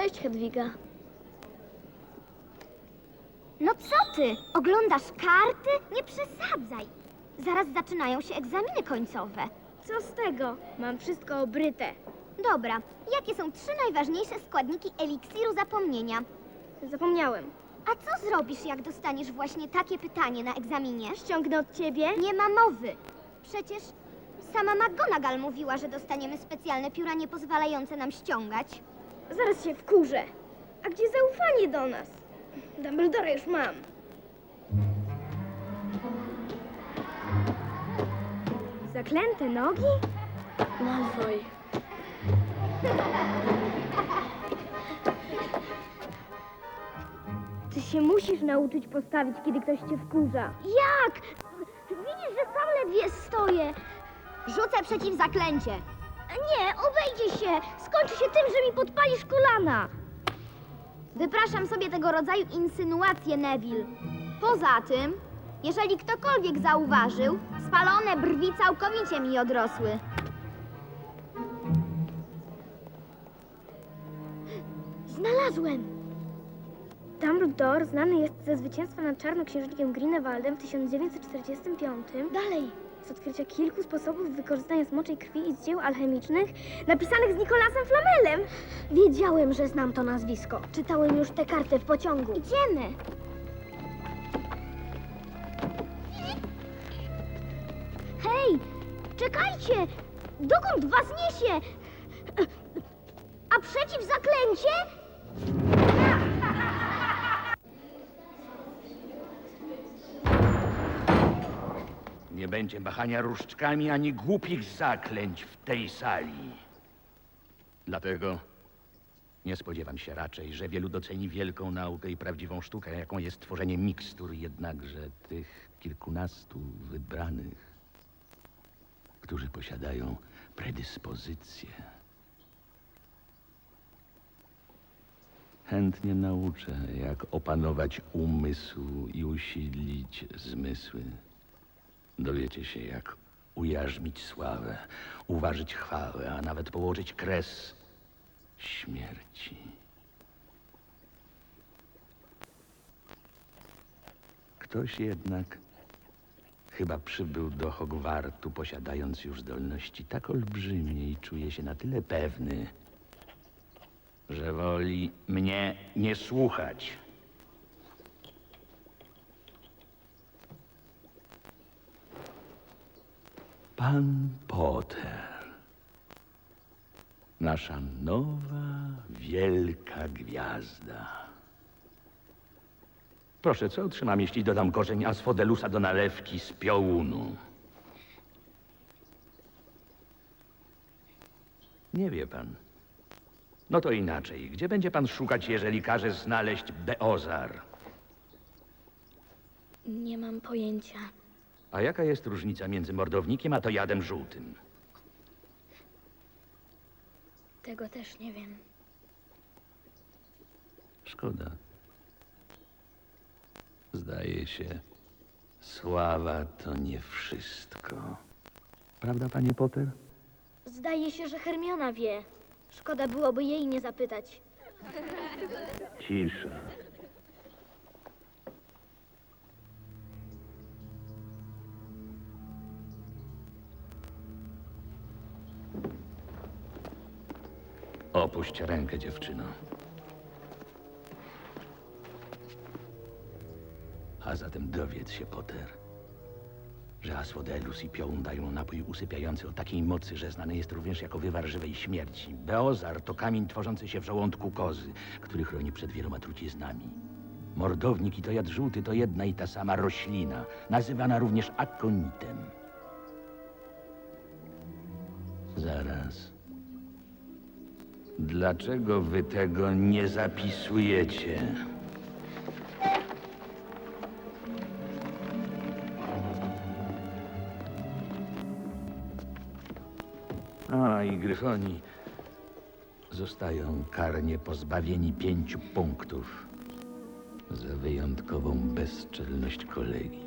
Cześć, Hedwiga. No co ty? Oglądasz karty? Nie przesadzaj. Zaraz zaczynają się egzaminy końcowe. Co z tego? Mam wszystko obryte. Dobra, jakie są trzy najważniejsze składniki eliksiru zapomnienia? Zapomniałem. A co zrobisz, jak dostaniesz właśnie takie pytanie na egzaminie? Ściągnę od ciebie? Nie ma mowy. Przecież sama McGonagall mówiła, że dostaniemy specjalne pióra niepozwalające nam ściągać. Zaraz się wkurzę. A gdzie zaufanie do nas? Dumbledore już mam. Zaklęte nogi? Malfoy. Ty się musisz nauczyć postawić, kiedy ktoś cię wkurza. Jak? Widzisz, że sam ledwie stoję. Rzucę przeciwzaklęcie. Nie, obejdzie się. Skończy się tym, że mi podpalisz kolana. Wypraszam sobie tego rodzaju insynuacje, Neville. Poza tym, jeżeli ktokolwiek zauważył, spalone brwi całkowicie mi odrosły. Znalazłem! Dumbledore znany jest ze zwycięstwa nad czarnoksiężnikiem Grindelwaldem w 1945. Dalej! Z odkrycia kilku sposobów wykorzystania smoczej krwi i z dzieł alchemicznych napisanych z Nikolasem Flamelem. Wiedziałem, że znam to nazwisko. Czytałem już tę kartę w pociągu. Idziemy. Hej, czekajcie! Dokąd was niesie? A przeciwzaklęcie? Nie będzie machania różdżkami ani głupich zaklęć w tej sali. Dlatego nie spodziewam się raczej, że wielu doceni wielką naukę i prawdziwą sztukę, jaką jest tworzenie mikstur, jednakże tych kilkunastu wybranych, którzy posiadają predyspozycje. Chętnie nauczę, jak opanować umysł i usidlić zmysły. Dowiecie się, jak ujarzmić sławę, uważyć chwałę, a nawet położyć kres śmierci. Ktoś jednak chyba przybył do Hogwartu, posiadając już zdolności tak olbrzymie i czuje się na tyle pewny, że woli mnie nie słuchać. Pan Potter. Nasza nowa, wielka gwiazda. Proszę, co otrzymam, jeśli dodam korzeń asfodelusa do nalewki z piołunu? Nie wie pan. No to inaczej. Gdzie będzie pan szukać, jeżeli każe znaleźć Beozar? Nie mam pojęcia. A jaka jest różnica między mordownikiem a to jadem żółtym? Tego też nie wiem. Szkoda. Zdaje się, sława to nie wszystko. Prawda, panie Potter? Zdaje się, że Hermiona wie. Szkoda byłoby jej nie zapytać. Cisza. Opuść rękę, dziewczyno. A zatem dowiedz się, Potter, że Asmodeus i Piołun dają napój usypiający o takiej mocy, że znany jest również jako wywar żywej śmierci. Beozar to kamień tworzący się w żołądku kozy, który chroni przed wieloma truciznami. Mordownik i to jad żółty to jedna i ta sama roślina, nazywana również akonitem. Zaraz. Dlaczego wy tego nie zapisujecie? A, i gryfoni zostają karnie pozbawieni pięciu punktów za wyjątkową bezczelność kolegi.